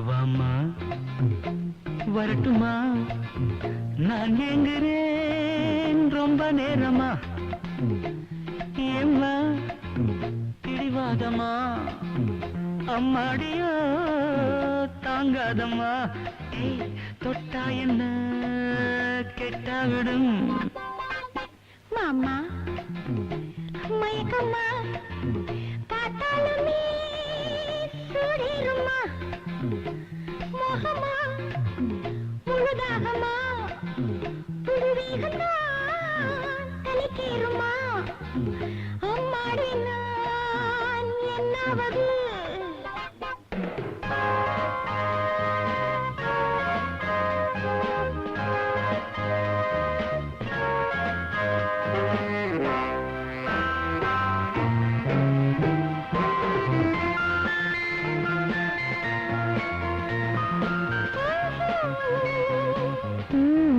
வாமா வரட்டுமா நான் ரொம்ப நேரமா ஏம்மா. பிடிவாதமா அம்மாடியோ தாங்காதம்மா. தொட்டா என்ன? கெட்டா விடும். மாமா மயக்கம்மா பார்த்தாலுமே சூடிருமா மோகமா முழுதாகமா புழுவீகமா தலைக்கேறுமா அம்மாடி நான் என்னாவது うん。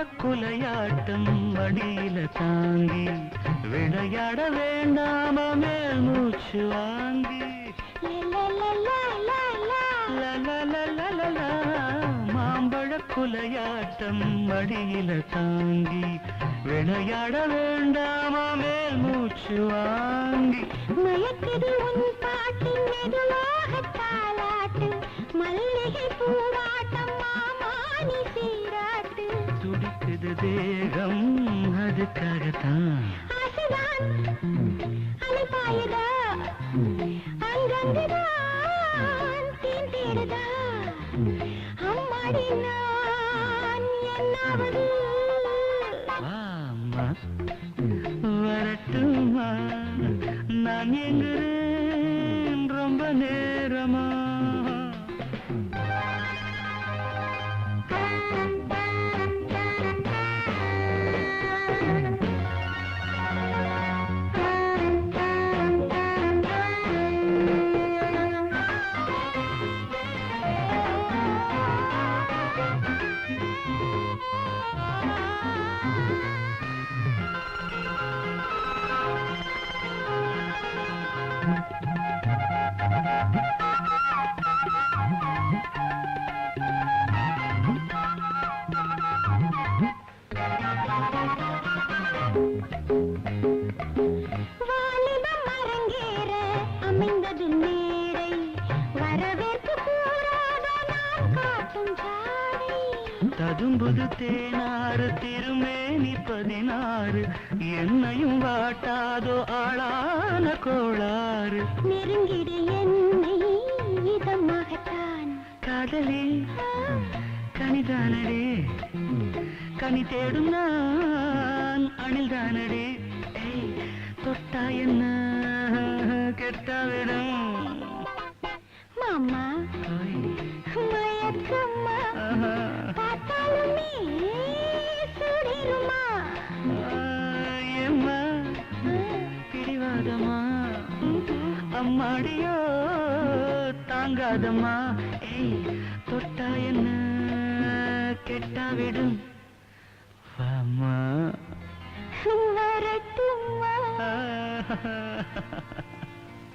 மாம்பழ குலையாட்டம் மடியில தாங்கி விளையாட வேண்டாம மேல் மூச்சு வாங்கி. மாம்பழ குலையாட்டம் வடியில தாங்கி விளையாட வேண்டாம மேல் மூச்சு வாங்கி. மயக்கது உன் பாட்டு மெதுவாக தாளாட்டு மல்லிகை பூவாட்டம் நான் என்னாவது வாம்மா, வரட்டுமா நான் எங்குறேன் ததும்புது தேனாறு திருமேனி பதினாறு என்னையும் வாட்டாதோ ஆளான கோளாறு. நெருங்கிடு என்னை இதமாகத்தான் காதலே கனிதானடே கனி தேடும் நான் அணில்தானடே. தொட்டா என்ன? கெட்டாவிடும் மாமா மயக்கம்மா. தாங்காதமா அம்மாடியோ தாங்காதமா ஏய் தொட்டா என்ன? கெட்டாவிடும் வாமா வரட்டுமா